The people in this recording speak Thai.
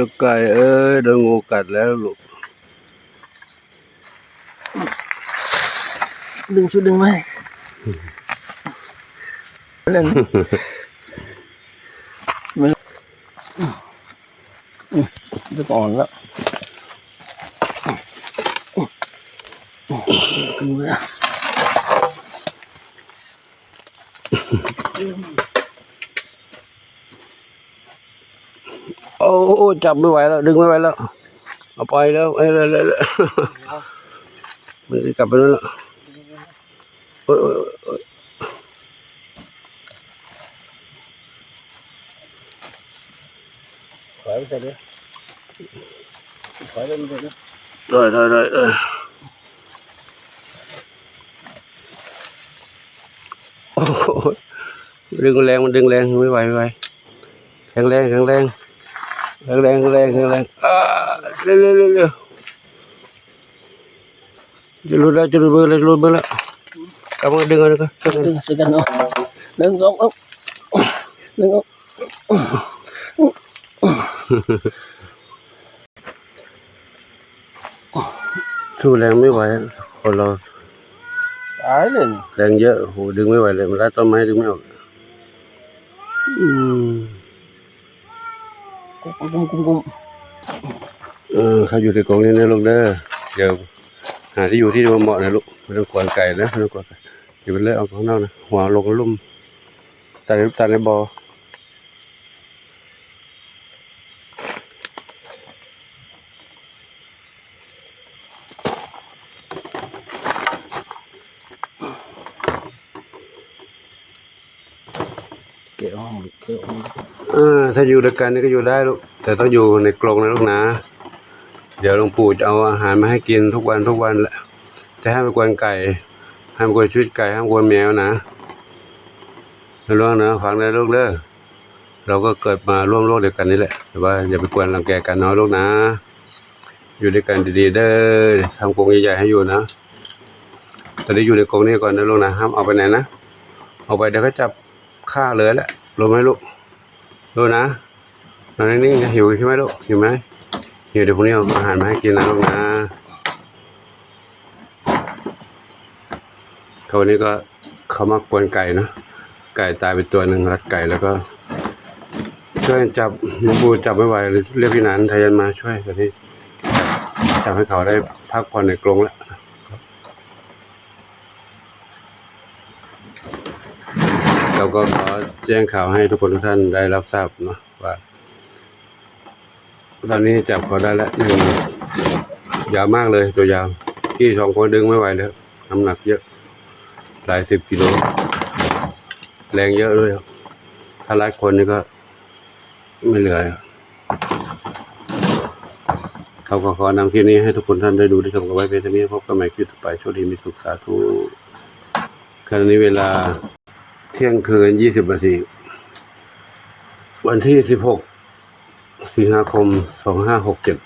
จ้าไก่เอ้ยโดนงูกัดแล้วลูกดึงชุดดึงไว้เล่นมันอืมจะอ่อนแล้วดูนะ โอ้โอ้จับไม่ไหวแล้ว ดึงไม่ไหวแล้ว เอาไปแล้วเอ้ยเลยเลยมันจะกลับไปนั่นแล้วโอ้ยถอยไปเลยถอยเลยมันเลยได้ได้ได้ได้โอ้ดึงแรงมันดึงแรงไม่ไหวไม่ไหวแข็งแรงแข็งแรง แข็งแรงแข็งแรงแข็งแรงอ่าเร็วเร็วเร็วเร็วจะรุดแล้วจะรุดเบอร์แล้วรุดเบอร์แล้วกำลังดึงเอะไรกันช่วยกันดึงช่วยกันเนาะหนึ่งสองเอาหนึ่งเอาสู้แรงไม่ไหวคนเราตายเลยแรงเยอะโหดึงไม่ไหวเลยมันรัดต้นไม้ดึงไม่ออกอืม กุ้มกุ้มกุ้มกุ้มเออเขาอยู่ในกองนี้นะลูกเด้อเดี๋ยวหาที่อยู่ที่เหมาะนะลูกไม่ต้องกวนไก่นะไม่ต้องกวนไก่เดี๋ยวไปเลยเอาข้างนอกนะหัวลงลุ่มตาในตาในบอ่อ เกี่ยวเกี่ยวเออถ้าอยู่ด้วยกันนี่ก็อยู่ได้ลูกแต่ต้องอยู่ในกรงนะลูกนะ เดี๋ยวหลวงปู่จะเอาอาหารมาให้กินทุกวันทุกวันแหละจะให้ามไปกวนไก่ห้ามกวนชีวิตไก่ห้ามกวนแมวนะรู้องนะฟังได้ลูกเด้อเราก็เกิดมาร่วมโลกเดียวกันนี่แหละแต่ว่าอย่าไปกวนรังแกกันเนาะลูกนะ อยู่ด้วยกันดีๆเด้อทำกรงใหญ่ๆให้อยู่นะตอนนี้อยู่ในกรงนี้ก่อนนะลูกนะห้ามเอาไปไหนนะเอาไปเดี๋ยวก็จับฆ่าเลยแหละ รู้ไหมลูกรู้นะนอนนิ่งๆนหิวใช่ไหมลูกหิวไหมเดี๋ยวเดี๋ยวพรุ่งนี้เอาอาหารมาให้กินนะลูกนะเขาวันนี้ก็เขามากวนไก่เนะไก่ตายไปตัวหนึ่งรัดไก่แล้วก็ช่วยจับหลวงปู่จับไม่ไหวเลยเรียกพี่นันไทยันมาช่วยตอนนี้จับให้เขาได้พักผ่อนในกรงแล้ว เราก็ขอแจ้งข่าวให้ทุกคนทุกท่านได้รับทราบเนาะว่า ตอนนี้จับเขาได้แล้วหนึ่งยาวมากเลยตัวยาวกี่สองคนดึงไม่ไหวแล้วน้ำหนักเยอะหลายสิบกิโลแรงเยอะด้วยครับถ้ารัดคนนี่ก็ ไม่เหลือเขาก็ขอนำคลิปนี้ให้ทุกคนท่านได้ดูได้ชมกันไว้เพียงเท่านี้พบกันใหม่คลิปต่อไปโชคดีมีสุขสาธุขณะนี้เวลา ที่ยงคืนยี่สิบนาทีวันที่สิบหกสิงหาคมสองห้าหกเจ็ด